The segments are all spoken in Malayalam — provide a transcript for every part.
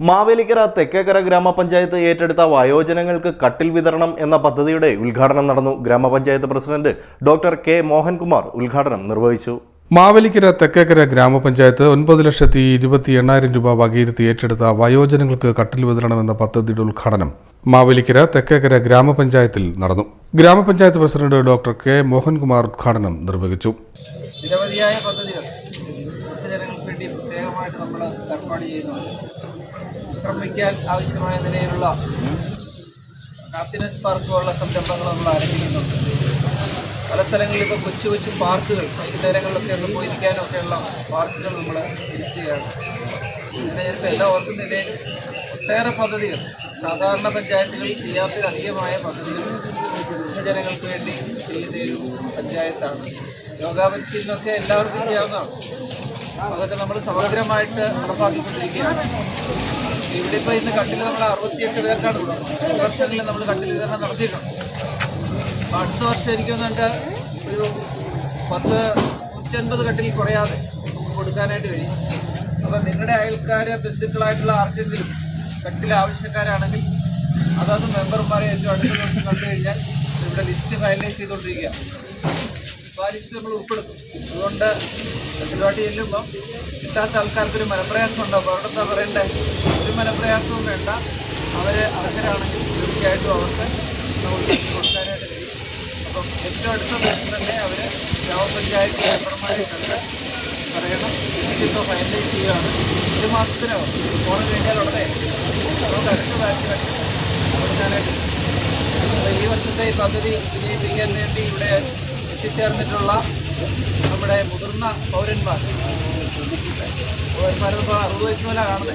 മാവേലിക്കര തെക്കേക്കര ഗ്രാമപഞ്ചായത്ത് ഏറ്റെടുത്ത വയോജനങ്ങൾക്ക് കട്ടിൽ വിതരണം എന്ന പദ്ധതിയുടെ ഉദ്ഘാടനം നടന്നു ഗ്രാമപഞ്ചായത്ത് പ്രസിഡന്റ് ഡോക്ടർ കെ മോഹൻകുമാർ ഉദ്ഘാടനം നിർവഹിച്ചു. മാവേലിക്കര തെക്കേക്കര ഗ്രാമപഞ്ചായത്ത് ഒൻപത് ലക്ഷത്തി ഇരുപത്തി എണ്ണായിരം രൂപ വകയിരുത്തി ഏറ്റെടുത്ത വയോജനങ്ങൾക്ക് കട്ടിൽ വിതരണം എന്ന പദ്ധതിയുടെ ഉദ്ഘാടനം മാവേലിക്കര തെക്കേക്കര ഗ്രാമപഞ്ചായത്തിൽ നടന്നു. ഗ്രാമപഞ്ചായത്ത് പ്രസിഡന്റ് ഡോക്ടർ കെ മോഹൻകുമാർ ഉദ്ഘാടനം നിർവഹിച്ചു. നിരവധിയായ പദ്ധതികൾ. വൃദ്ധജനങ്ങൾക്ക് വേണ്ടി പ്രത്യേകമായിട്ട് നമ്മൾ ഏർപ്പാട് ചെയ്യുന്നുണ്ട്. വിശ്രമിക്കാൻ ആവശ്യമായ നിലയിലുള്ള ഹാപ്പിനെസ് പാർക്ക് പോലുള്ള സംരംഭങ്ങൾ നമ്മൾ ആരംഭിക്കുന്നുണ്ട്. പല സ്ഥലങ്ങളിൽ ഇപ്പോൾ കൊച്ചു കൊച്ചു പാർക്കുകൾ വൈകുന്നേരങ്ങളിലൊക്കെ ഒന്ന് പോയിരിക്കാനൊക്കെയുള്ള പാർക്കുകൾ നമ്മൾ ഇരിക്കുകയാണ്. അങ്ങനെ എല്ലാം ഓർക്കുന്നില്ലേ ഒട്ടേറെ പദ്ധതികൾ സാധാരണ പഞ്ചായത്തുകൾ ചെയ്യാത്തതിലധികമായ പദ്ധതികൾ വൃദ്ധജനങ്ങൾക്ക് വേണ്ടി ചെയ്യുന്ന ഒരു പഞ്ചായത്താണ്. യോഗാ പരിശീലനമൊക്കെ എല്ലാവർക്കും ചെയ്യാവുന്നതാണ്. അതൊക്കെ നമ്മൾ സമഗ്രമായിട്ട് നടപ്പാക്കിക്കൊണ്ടിരിക്കുകയാണ്. ഇവിടെ ഇപ്പോൾ ഇന്ന് കട്ടിൽ നമ്മൾ അറുപത്തിയെട്ട് പേർക്കാണ് വർഷങ്ങളിൽ നമ്മൾ കട്ടിൽ വിതരണം നടത്തിയിട്ടുണ്ട്. അടുത്ത വർഷം എനിക്കൊന്നുണ്ട് ഒരു പത്ത് നൂറ്റൻപത് കട്ടിൽ കുറയാതെ കൊടുക്കാനായിട്ട് കഴിയും. അപ്പം നിങ്ങളുടെ അയൽക്കാരെ ബന്ധുക്കളായിട്ടുള്ള ആർക്കെങ്കിലും കട്ടിൽ ആവശ്യക്കാരാണെങ്കിൽ അതാത് മെമ്പർമാരെ ഏറ്റവും അടുത്ത ദിവസം കണ്ടു കഴിഞ്ഞാൽ ഇവിടെ ലിസ്റ്റ് ഫൈനലൈസ് ചെയ്തുകൊണ്ടിരിക്കുക ആ നമ്മൾ ഉൾപ്പെടുത്തും. അതുകൊണ്ട് പരിപാടി ചെല്ലുമ്പം കിട്ടാത്ത ആൾക്കാർക്ക് ഒരു മനപ്രയാസം ഉണ്ടാവും അവരുടെ പറയണ്ടേ ഒരു മനപ്രയാസവും വേണ്ട. അവർ അർഹരാണെങ്കിൽ തീർച്ചയായിട്ടും അവർക്ക് നമുക്ക് കൊടുക്കാനായിട്ട് കഴിയും. അപ്പം ഏറ്റവും അടുത്ത ദിവസം തന്നെ അവർ ഗ്രാമപഞ്ചായത്ത് മെമ്പർമാരെ കണ്ട് പറയണം ഇപ്പോൾ ഫൈനലൈസ് ചെയ്യുകയാണ്. ഒരു മാസത്തിനകം. ഓണം കഴിഞ്ഞാൽ ഉടനെ നമുക്ക് അടുത്ത ബാച്ച് കൊടുക്കാനായിട്ട് ഈ വർഷത്തെ പദ്ധതി വിജയിപ്പിക്കാൻ വേണ്ടി ഇവിടെ എത്തിച്ചേർന്നിട്ടുള്ള നമ്മുടെ മുതിർന്ന പൗരന്മാർ. പൗരന്മാരിപ്പോൾ അറുപത് വയസ്സ് പോലെ കാണുന്നത്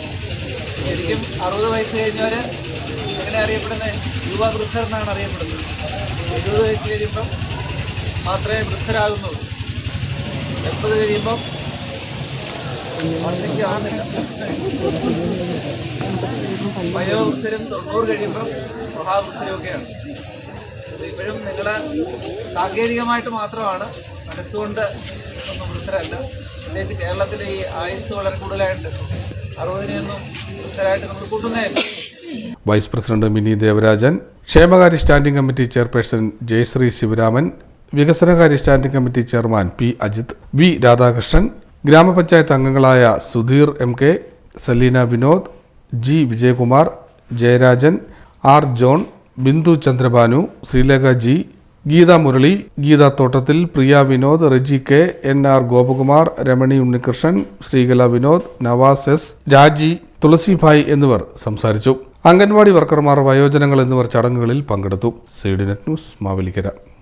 ശരിക്കും അറുപത് വയസ്സ് കഴിഞ്ഞവർ എങ്ങനെ അറിയപ്പെടുന്നത് യുവ വൃദ്ധർ എന്നാണ് അറിയപ്പെടുന്നത്. എഴുപത് വയസ്സ് കഴിയുമ്പം മാത്രമേ വൃദ്ധരാകുന്നുള്ളൂ. എൺപത് കഴിയുമ്പം വയോവൃദ്ധരും തൊണ്ണൂറ് കഴിയുമ്പം മഹാവൃദ്ധരും ഒക്കെയാണ്. നിങ്ങളെ നിങ്ങളുടെ സാങ്കേതികമായിട്ട് മാത്രമാണ് മനസ്സുകൊണ്ട് ഒന്നും വൃത്തരല്ല. പ്രത്യേകിച്ച് കേരളത്തിലെ ഈ ആയുസ് വളരെ കൂടുതലായിട്ട് അറുപതിനെയൊന്നും വൃത്തരായിട്ട് നമ്മൾ കൂട്ടുന്നതല്ല വൈസ് പ്രസിഡന്റ് മിനി ദേവരാജൻ ക്ഷേമകാര്യ standing committee chairperson Jayashree Sivaraman വികസനകാര്യ standing committee chairman P Ajith V Radhakrishnan ഗ്രാമപഞ്ചായത്ത് അംഗങ്ങളായ Sudheer M K Saleena Vinod G Vijayakumar Jayarajan R John Bindu Chandrabanu Sreelekha G Geetha Murali Geetha Thottathil Priya Vinod Reji K N R Gopakumar Ramani Unnikrishnan Sreekala Vinod Navas S Raji Thulasibhai എന്നിവർ സംസാരിച്ചു. അംഗൻവാടി വർക്കർമാർ വയോജനങ്ങൾ എന്നിവർ ചടങ്ങുകളിൽ പങ്കെടുത്തു. സീഡിനെറ്റ് ന്യൂസ് മാവേലിക്കര.